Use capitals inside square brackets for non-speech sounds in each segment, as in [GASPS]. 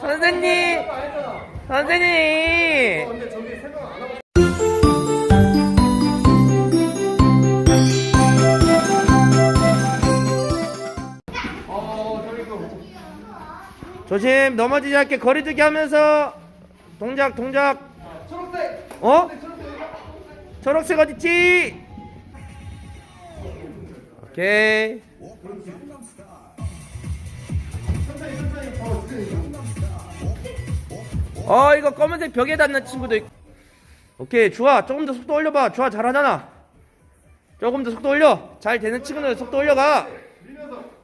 선생님! 선생님! 조심, 넘어지지 않게 거리두기 하면서 동작, 동작. 초록색 어? 초록색 어딨지? 오케이. 천천히 천천히 어 지금 어, 이거 검은색 벽에 닿는 친구도 있... 오케이, 좋아. 조금 더 속도 올려봐. 좋아, 잘하잖아. 조금 더 속도 올려. 잘 되는 친구는 속도 올려가.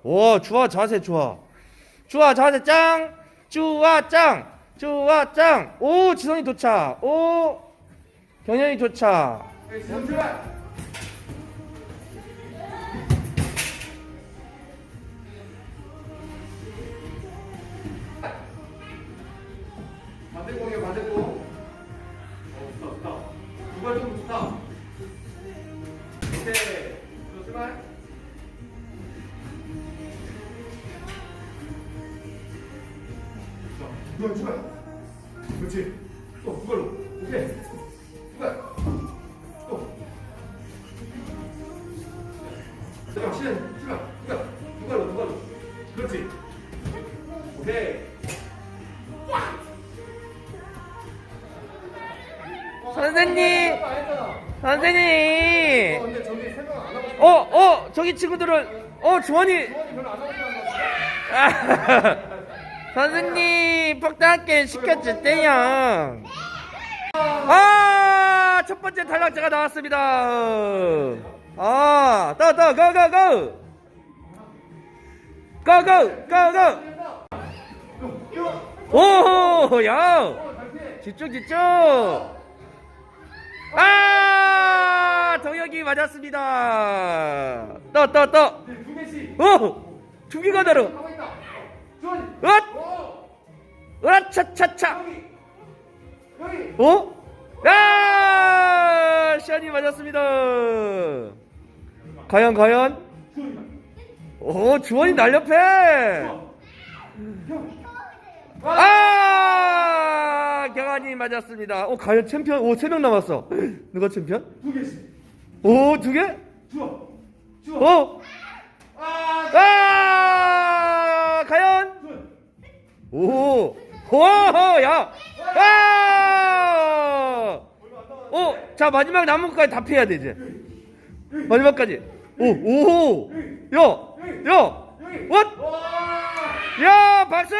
오, 좋아, 자세 좋아. 좋아, 자세 짱. 좋아, 짱. 좋아, 짱. 오, 지성이 도착. 오, 경현이 도착. 자, 두발 출발 그렇지. 또 두발로. 오케이. 두발 또. 잠깐 시간 출발 두발 두발로 두발로. 그렇지. 오케이. 선생님! 선생님! 어, 어, 저기 친구들은, 어, 주원이. 주원이 별로 안 하고 싶어 [LAUGHS] 선생님, 폭탄게 시켜줄 때요. 아, 첫 번째 탈락자가 나왔습니다. 아, 또, 또, 고, 고, 고! 고, 고, 고, 고! 오, 야! 집중, 집중! 아, 동혁이 맞았습니다. 두 개씩 오! 두 개가 다르! 으라, 차차차! 여기 여기 어? 아! 시안이 맞았습니다. 과연, 과연? 오, 주원이 날렵해! 아! 경환이 맞았습니다. 오, 과연 챔피언? 오, 세 명 남았어. [GASPS] 누가 챔피언? 두 개씩 오, 두 개? 주원 주원 어? 아 아! 과연? 주 원 오! 오! 야! 아! 오! 자, 마지막 남은 것까지 다 패야 돼, 이제. 마지막까지. 오! 오! 야! 야! 왓! 와 야! 박수!